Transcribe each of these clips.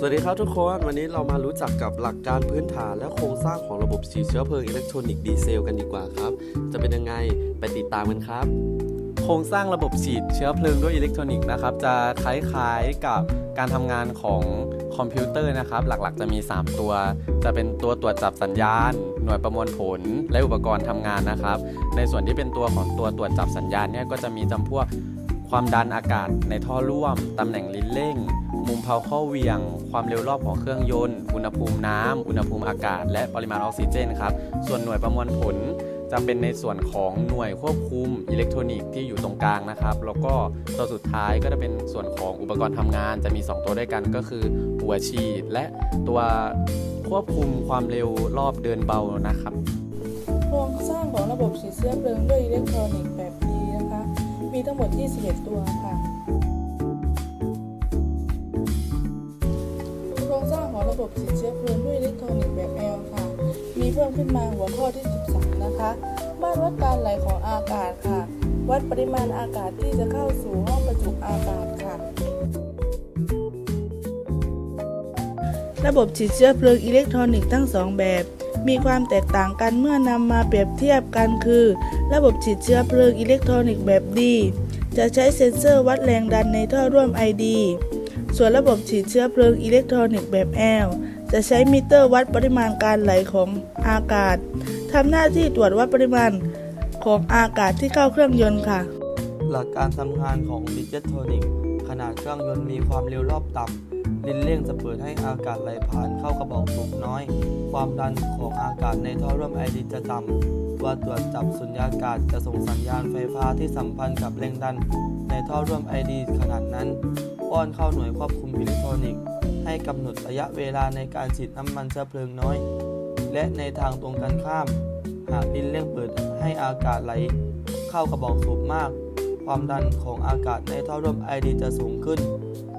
สวัสดีครับทุกคนวันนี้เรามารู้จักกับหลักการพื้นฐานและโครงสร้างของระบบฉีดเชื้อเพลิงอิเล็กทรอนิกส์ดีเซลกันดีกว่าครับ จะเป็นยังไงไปติดตามกันครับ โครงสร้างระบบฉีดเชื้อเพลิงด้วยอิเล็กทรอนิกส์นะครับ จะคล้ายๆกับการทำงานของคอมพิวเตอร์นะครับ หลักๆ จะมี 3 ตัว จะเป็นตัวตรวจจับสัญญาณ หน่วยประมวลผล และอุปกรณ์ทำงานนะครับ ในส่วนที่เป็นตัวของตัวตรวจจับสัญญาณเนี่ยก็จะมีจำพวก ความดันอากาศในท่อร่วม ตำแหน่งลิ้นเร่ง มุมเพาข้าเวียง ความเร็วรอบของเครื่องยนต์ อุณหภูมิน้ำ อุณหภูมิอากาศ และปริมาณออกซิเจนครับ ส่วนหน่วยประมวลผลจะเป็นในส่วนของหน่วยควบคุมอิเล็กทรอนิกส์ที่อยู่ตรงกลางนะครับ แล้วก็ตัวสุดท้ายก็จะเป็นส่วนของอุปกรณ์ทำงาน จะมี 2 ตัวด้วยกันก็คือ หัวฉีด และตัวควบคุมความเร็วรอบเดินเบานะครับ โครงสร้างของระบบฉีดเชื้อเพลิงด้วยอิเล็กทรอนิกส์แบบดีนะคะ มีทั้งหมด 21 ตัวค่ะ โครงสร้างของระบบฉีดเชื้อเพลิงด้วยอิเล็กทรอนิกส์แบบ L ค่ะ มีเพิ่มขึ้นมาหัวข้อที่ 13 นะคะมาตรวัดการไหลของอากาศค่ะ วัดปริมาณอากาศที่จะเข้าสู่ห้องประจุอากาศค่ะ ระบบฉีดเชื้อเพลิงอิเล็กทรอนิกส์ทั้งสองแบบ มีความแตกต่างกันเมื่อนำมาเปรียบเทียบกันคือ ระบบฉีดเชื้อเพลิงอิเล็กทรอนิกส์แบบดี จะใช้เซ็นเซอร์วัดแรงดันในท่อร่วม ID ส่วนระบบฉีดเชื้อเพลิงอิเล็กทรอนิกส์แบบ L จะใช้มิเตอร์วัดปริมาณการไหลของอากาศทำหน้าที่ตรวจวัดปริมาณของอากาศที่เข้าเครื่องยนต์ค่ะ หลักการทำงานของดิจิทรอนิกขนาดเครื่องยนต์มีความเร็วรอบต่ำ ลินเร่งจะเปิดให้อากาศไหลผ่านเข้ากระบอกสูบน้อย ความดันของอากาศในท่อร่วมไอดีจะต่ำตัวตรวจจับสุญญากาศจะส่งสัญญาณไฟฟ้าที่สัมพันธ์กับแรงดัน ในท่อร่วมไอดีขนาดนั้นป้อนเข้าหน่วยควบคุมอิเล็กทรอนิกส์ให้กำหนดระยะเวลาในการฉีดน้ำมันเชื้อเพลิงน้อย และในทางตรงกันข้าม หากลิ้นเร่งเปิดให้อากาศไหล เข้ากระบอกสูบมาก ความดันของอากาศในท่อร่วมไอดีจะสูงขึ้น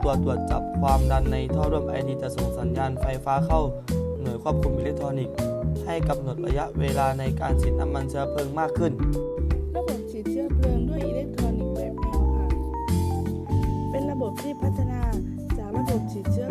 ตัวตรวจจับความดันในท่อร่วมไอดีจะส่งสัญญาณไฟฟ้าเข้าหน่วยควบคุมอิเล็กทรอนิกส์ ให้กำหนดระยะเวลาในการฉีดน้ำมันเชื้อเพลิงมากขึ้น ระบบฉีดเชื้อเพลิงด้วยอิเล็กทรอนิกส์แบบ L ค่ะ เป็นระบบที่พัฒนาจากระบบฉีดเชื้อ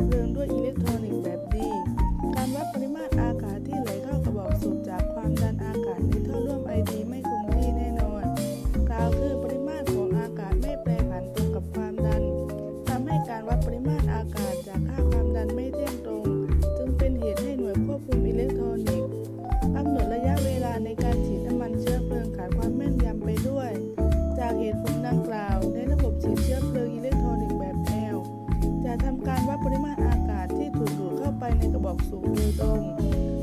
สู่โดยตรง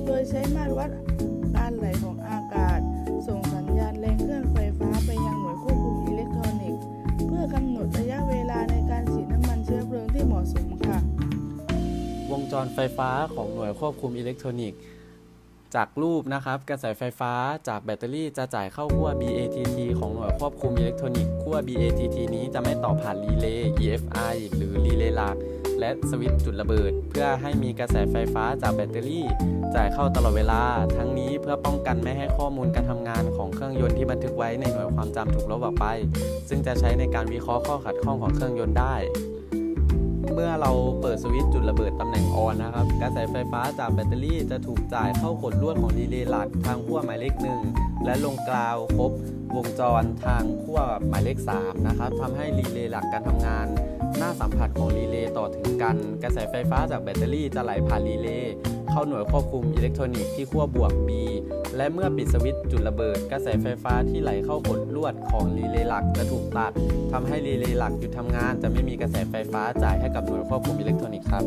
โดยใช้มาตรวัดการไหลของอากาศ ส่งสัญญาณแรงเคลื่อนไฟฟ้าไปยังหน่วยควบคุมอิเล็กทรอนิกส์ เพื่อกำหนดระยะเวลาในการฉีดน้ำมันเชื้อเพลิงที่เหมาะสมค่ะ วงจรไฟฟ้าของหน่วยควบคุมอิเล็กทรอนิกส์ จากรูปนะครับ กระแสไฟฟ้าจากแบตเตอรี่จะจ่ายเข้าขั้ว BATT ของหน่วยควบคุมอิเล็กทรอนิกส์ขั้ว BATT นี้จะไม่ต่อผ่านรีเลย์ EFI หรือรีเลย์หลัก และสวิตช์จุดระเบิด เพื่อให้มีกระแสไฟฟ้าจากแบตเตอรี่ จ่ายเข้าตลอดเวลา ทั้งนี้เพื่อป้องกันไม่ให้ข้อมูลการทำงานของเครื่องยนต์ที่บันทึกไว้ในหน่วยความจำถูกลบออกไป ซึ่งจะใช้ในการวิเคราะห์ข้อขัดข้องของเครื่องยนต์ได้ เมื่อเราเปิดสวิตช์จุดระเบิดตำแหน่งออนนะครับกระแสไฟฟ้าจากแบตเตอรี่จะถูกจ่ายเข้าขดลวดของรีเลย์หลักทางขั้วหมายเลขหนึ่งและลงกราวครบวงจรทางขั้วหมายเลข 3 นะครับทำให้รีเลย์หลักการทำงาน หน้าสัมผัสของรีเลย์ต่อถึงกัน กระแสไฟฟ้าจากแบตเตอรี่จะไหลผ่านรีเลย์เข้าหน่วยควบคุมอิเล็กทรอนิกส์ที่ขั้วบวก B และเมื่อปิดสวิตช์จุดระเบิด กระแสไฟฟ้าที่ไหลเข้าขดลวดของรีเลย์หลักจะถูกตัดทำให้รีเลย์หลักหยุดทำงาน จะไม่มีกระแสไฟฟ้าจ่ายให้กับหน่วยควบคุมอิเล็กทรอนิกส์ครับ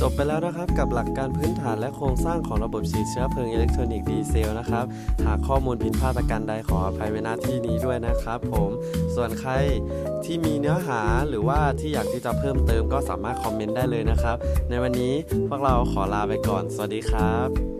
จบไปแล้วนะครับกับหลักการพื้นฐานและโครงสร้างของระบบฉีดเชื้อเพลิงอิเล็กทรอนิกส์ดีเซลนะครับ หากข้อมูลผิดพลาดประการใดขออภัยไว้หน้าที่นี้ด้วยนะครับ ผม ส่วนใครที่มีเนื้อหาหรือว่าที่อยากที่จะเพิ่มเติมก็สามารถคอมเมนต์ได้เลยนะครับ ในวันนี้พวกเราขอลาไปก่อน สวัสดีครับ